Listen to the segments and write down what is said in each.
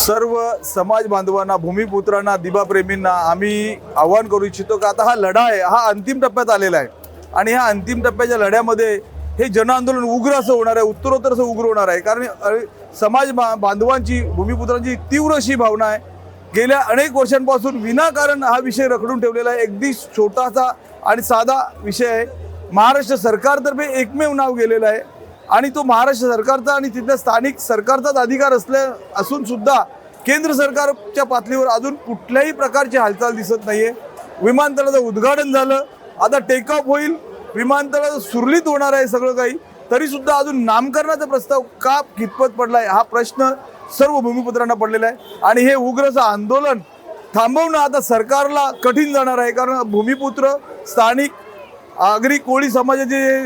सर्व समाज बांधवांना भूमिपुत्रांना दिबाप्रेमींना आम्ही आव्हान करू इच्छितो की आता हा लढा आहे हा अंतिम टप्प्यात आलेला आहे. आणि ह्या अंतिम टप्प्याच्या लढ्यामध्ये हे जनआंदोलन उग्र असं होणार आहे उत्तरोत्तर असं उग्र होणार आहे. कारण समाज बा बांधवांची भूमिपुत्रांची तीव्र अशी भावना आहे. गेल्या अनेक वर्षांपासून विनाकारण हा विषय रखडून ठेवलेला आहे. अगदी छोटासा आणि साधा विषय आहे. महाराष्ट्र सरकारतर्फे एकमेव नाव गेलेलं आहे. आणि तो महाराष्ट्र सरकारचा आणि तिथल्या स्थानिक सरकारचाच अधिकार असल्या असून सुद्धा केंद्र सरकारच्या पातळीवर अजून कुठल्याही प्रकारची हालचाल दिसत नाही आहे विमानतळाचं उद्घाटन झालं. आता टेकऑफ होईल. विमानतळाचं सुरळीत होणार आहे सगळं काही. तरीसुद्धा अजून नामकरणाचा प्रस्ताव का कितपत पडला आहे हा प्रश्न सर्व भूमिपुत्रांना पडलेला आहे. आणि हे उग्रचं आंदोलन थांबवणं आता सरकारला कठीण जाणार आहे. कारण भूमिपुत्र स्थानिक आगरी कोळी समाजाचे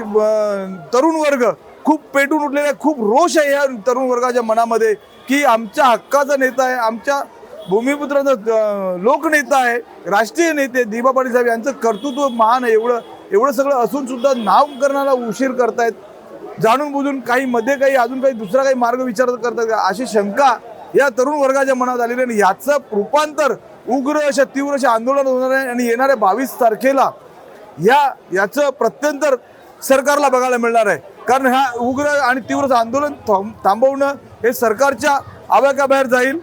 तरुण वर्ग खूप पेटून उठलेले आहे खूप रोष आहे या तरुण वर्गाच्या मनामध्ये की आमच्या हक्काचा नेता आहे आमच्या भूमिपुत्राचा लोकनेता आहे राष्ट्रीय नेते दिबा पाटील साहेब यांचं कर्तृत्व महान आहे एवढं एवढं सगळं असून सुद्धा नामकरणाला उशीर करतायत. जाणून बुजून काही मध्ये काही अजून काही दुसरा काही मार्ग विचार करतात का? अशी शंका या तरुण वर्गाच्या मनात आलेली आहे आणि याचं रूपांतर उग्र अशा तीव्र अशा आंदोलन होणार आहे आणि येणाऱ्या बावीस तारखेला या याचं प्रत्यंतर सरकारला बघायला मिळणार आहे. कारण हा उग्र आणि तीव्र आंदोलन थांब- थांबवणं हे सरकारच्या आवाक्याबाहेर जाईल.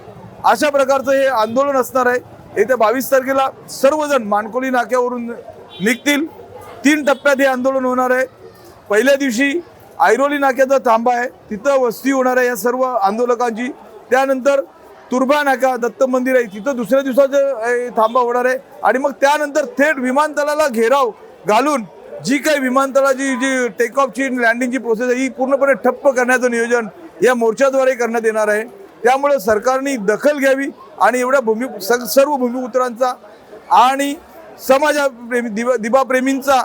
अशा प्रकारचं हे आंदोलन असणार आहे. येत्या बावीस तारखेला सर्वजण मानकोली नाक्यावरून निघतील. तीन टप्प्यात हे आंदोलन होणार आहे. पहिल्या दिवशी ऐरोली नाक्याचा थांबा आहे. तिथं वस्ती होणार आहे या सर्व आंदोलकांची. त्यानंतर तुर्भा नाका दत्त मंदिर आहे. तिथं दुसऱ्या दिवसाचं थांबा होणार आहे. आणि मग त्यानंतर थेट विमानतळाला घेराव घालून जी काही विमानतळाची जी टेक ऑफची लँडिंगची प्रोसेस आहे ही पूर्णपणे ठप्प करण्याचं नियोजन या मोर्चाद्वारे करण्यात येणार आहे. त्यामुळे सरकारने दखल घ्यावी आणि एवढ्या भूमी स- सर्व भूमिपुत्रांचा आणि समाजाप्रेमी दिवा दिबाप्रेमींचा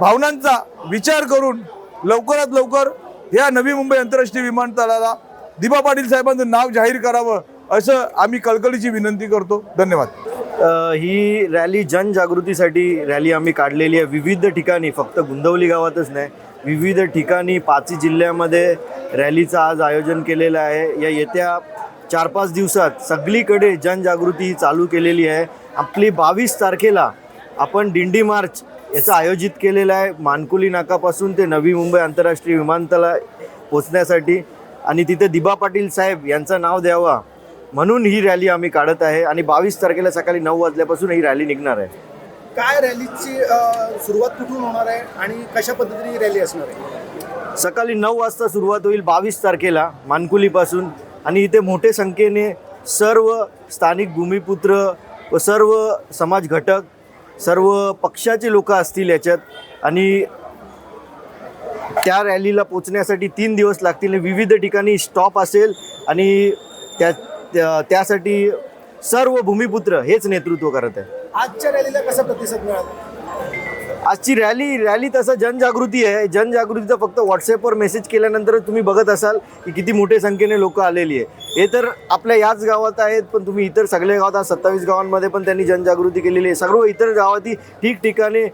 भावनांचा विचार करून लवकरात लवकर या नवी मुंबई आंतरराष्ट्रीय विमानतळाला दिबा पाटील साहेबांचं नाव जाहीर करावं असं आम्ही कळकळीची विनंती करतो. धन्यवाद. ही रॅली जनजागृतीसाठी रॅली आम्ही काढलेली आहे. विविध ठिकाणी फक्त गुंदवली गावातच नाही विविध ठिकाणी पाचही जिल्ह्यामध्ये रॅलीचं आज आयोजन केलेलं आहे. या येत्या चार पाच दिवसात सगळीकडे जनजागृती चालू केलेली आहे. आपली बावीस तारखेला आपण दिंडी मार्च याचं आयोजित केलेलं आहे. मानकुली नाकापासून ते नवी मुंबई आंतरराष्ट्रीय विमानतळा पोचण्यासाठी. आणि तिथे दिबा पाटील साहेब यांचं नाव द्यावा. म्हणून ही रॅली आम्ही काढत आहे आणि बावीस तारखेला सकाळी नऊ वाजल्यापासून ही रॅली निघणार आहे. काय रॅलीची सुरुवात कुठून होणार आहे आणि कशा पद्धतीने ही रॅली असणार आहे? सकाळी नऊ वाजता सुरुवात होईल बावीस तारखेला मानकुलीपासून. आणि इथे मोठे संख्येने सर्व स्थानिक भूमिपुत्र व सर्व समाज घटक सर्व पक्षाचे लोक असतील याच्यात. आणि त्या रॅलीला पोचण्यासाठी तीन दिवस लागतील विविध ठिकाणी स्टॉप असेल आणि त्या त्या- त्यासाठी सर्व भूमिपुत्र हेच नेतृत्व करत आहे आजच्या रॅलीला कसा प्रतिसाद मिळाला? आजची रॅली रॅली तसं जनजागृती आहे. जनजागृतीचं फक्त व्हॉट्सअपवर मेसेज केल्यानंतर तुम्ही बघत असाल की किती मोठ्या संख्येने लोक आलेली आहे हे तर आपल्या याच गावात आहेत पण तुम्ही इतर सगळ्या गावात सत्तावीस गावांमध्ये पण त्यांनी जनजागृती केलेली आहे. सर्व इतर गावातही ठिकठिकाणी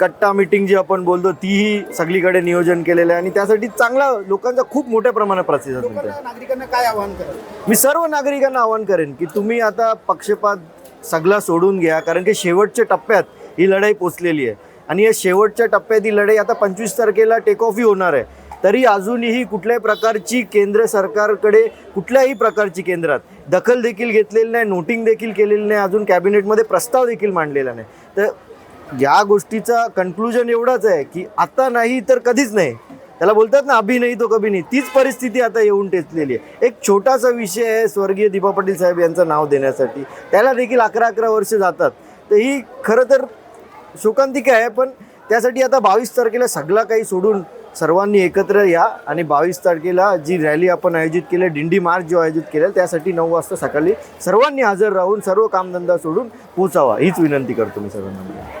कट्टा मिटिंग जी आपण बोलतो तीही सगळीकडे नियोजन केलेलं आहे. आणि त्यासाठी चांगला लोकांचा खूप मोठ्या प्रमाणात प्रतिसाद मिळतो लोकांना नागरिकांना काय आवाहन कराल? मी सर्व नागरिकांना आवाहन करेन की तुम्ही आता पक्षपात सगळा सोडून घ्या कारण की शेवटच्या टप्प्यात ही लढाई पोचलेली आहे. आणि या शेवटच्या टप्प्यात ही लढाई आता पंचवीस तारखेला टेक ऑफही होणार आहे. तरी अजूनही कुठल्याही प्रकारची केंद्र सरकारकडे कुठल्याही प्रकारची केंद्रात दखल देखील घेतलेली नाही नोटिंग देखील केलेली नाही अजून कॅबिनेटमध्ये प्रस्ताव देखील मांडलेला नाही. तर या गोष्टीचा कन्क्लुजन एवढाच आहे की आता नाही तर कधीच नाही. त्याला बोलतात ना अभि नाही तो कभी नाही. तीच परिस्थिती आता येऊन टेचलेली आहे. एक छोटासा विषय आहे स्वर्गीय दीपा पाटील साहेब यांचं नाव देण्यासाठी. त्याला देखील अकरा अकरा वर्ष जातात. तर ही खरं तर शोकांतिका आहे पण त्यासाठी आता बावीस तारखेला सगळा काही सोडून सर्वांनी एकत्र या आणि बावीस तारखेला जी रॅली आपण आयोजित केली दिंडी मार्च जो आयोजित केला त्यासाठी नऊ वाजता सकाळी सर्वांनी हजर राहून सर्व कामधंदा सोडून पोचावा हीच विनंती करतो मी सर्वांना.